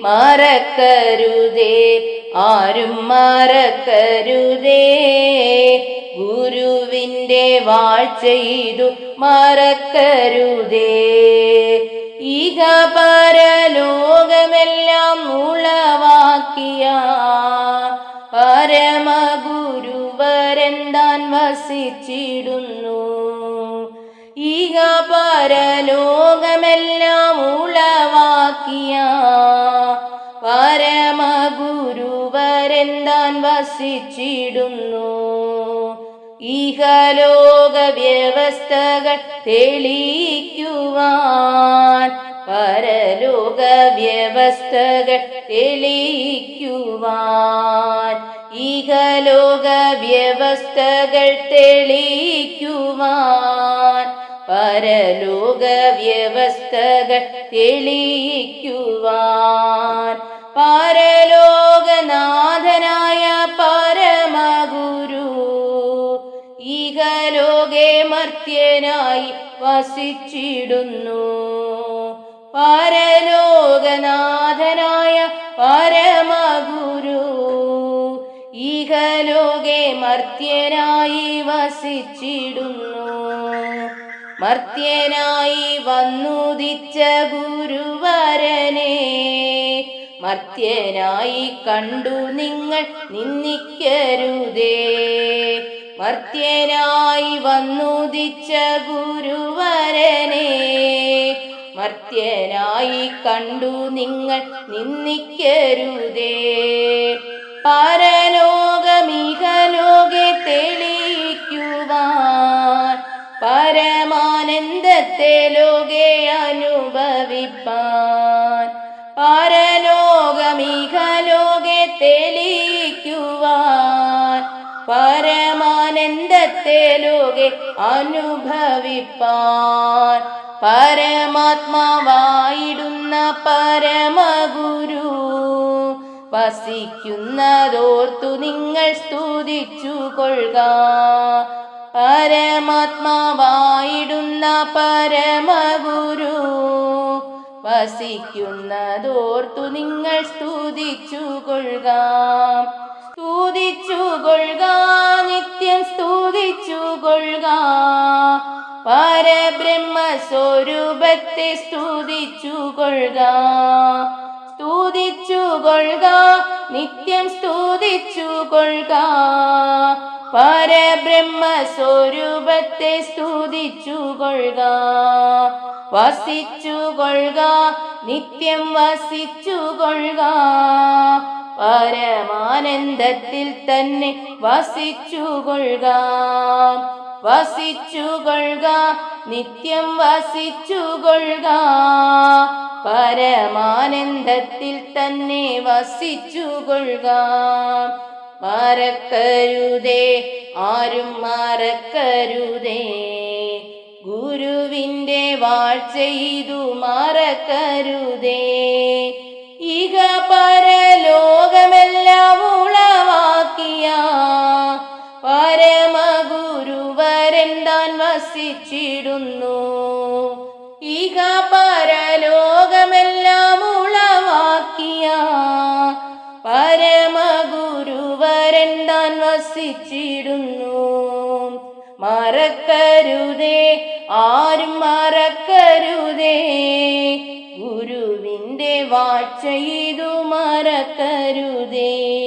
മറക്കരുതേ ആരും മറക്കരുതേ. ഗുരുവിന്റെ വാഴ്ചയിതു മറക്കരുതേ. ഇഹ പരലോകമെല്ലാം ഉളവാക്കിയ പരമഗുരുവരെന്താൻ വസിച്ചിടുന്നു. ഇഹ പരലോകമെല്ലാം പരമഗുരുവരന്താൻ വസിച്ചിടുന്നു? ഇഹലോക വ്യവസ്ഥകൾ തെളിയിക്കുവാൻ പരലോക വ്യവസ്ഥകൾ തെളിയിക്കുവാൻ ഇഹലോക വ്യവസ്ഥകൾ തെളിയിക്കുവാൻ പരലോക വ്യവസ്ഥകൾ തെളിയിക്കുവാൻ ഇഹലോകെ മർത്യനായി വസിച്ചിടുന്നു. പരലോകനാഥനായ പരമഗുരു. ഇഹലോകെ മർത്യനായി വസിച്ചിടുന്നു. മർത്യനായി വന്നുദിച്ച ഗുരുവരനെ. മർത്യനായി കണ്ടു നിങ്ങൾ നിന്ദിക്കരുതേ. മർത്യനായി വന്നുദിച്ച ഗുരുവരനെ മർത്യനായി കണ്ടു നിങ്ങൾ നിന്ദിക്കരുതേ. പരലോകമിഹലോകെ തെളിയിക്കുവാൻ പരമാനന്ദത്തെ ലോകെ അനുഭവിപ്പാൻ പരലോകമിഹലോകെ തെളിയിക്കുവാൻ പരമാനന്ദത്തെ ലോകെ അനുഭവിപ്പാൻ. പരമാത്മാവായിടുന്ന പരമഗുരു വസിക്കുന്നതോർത്തു നിങ്ങൾ സ്തുതിച്ചു കൊള്ളുക പരമാത്മാവായിടുന്ന പരമഗുരു വസിക്കുന്നതോർത്തു നിങ്ങൾ സ്തുതിച്ചു കൊള്ളുക സ്തുതിച്ചു കൊള്ളുക പരബ്രഹ്മ സ്വരൂപത്തെ സ്തുതിച്ചു കൊള്ളുക സ്തുതിച്ചു കൊള്ളുക നിത്യം സ്തുതിച്ചു കൊള്ളുക പരബ്രഹ്മസ്വരൂപത്തെ സ്തുതിച്ചു കൊള്ളുക വസിച്ചു കൊള്ളുക നിത്യം വസിച്ചു കൊള്ളുക പരമാനന്ദത്തിൽ തന്നെ വസിച്ചു കൊള്ളുക വസിച്ചു കൊള്ളുക നിത്യം വസിച്ചു കൊള്ളുക പരമാനന്ദത്തിൽ തന്നെ വസിച്ചു കൊള്ളുക മറക്കരുതേ ആരും മറക്കരുതേ. ഗുരുവിന്റെ വാഴ്ചയിതു മറക്കരുതേ. ഇഹ വസിച്ചിടുന്നു. ഇഹ പരലോകമെല്ലാം ഉളവാക്കിയ പരമഗുരുവരന്താൻ വസിച്ചിടുന്നു. മറക്കരുതേ ആരും മറക്കരുതേ. ഗുരുവിന്റെ വാഴ്ച ഇതു മറക്കരുതേ.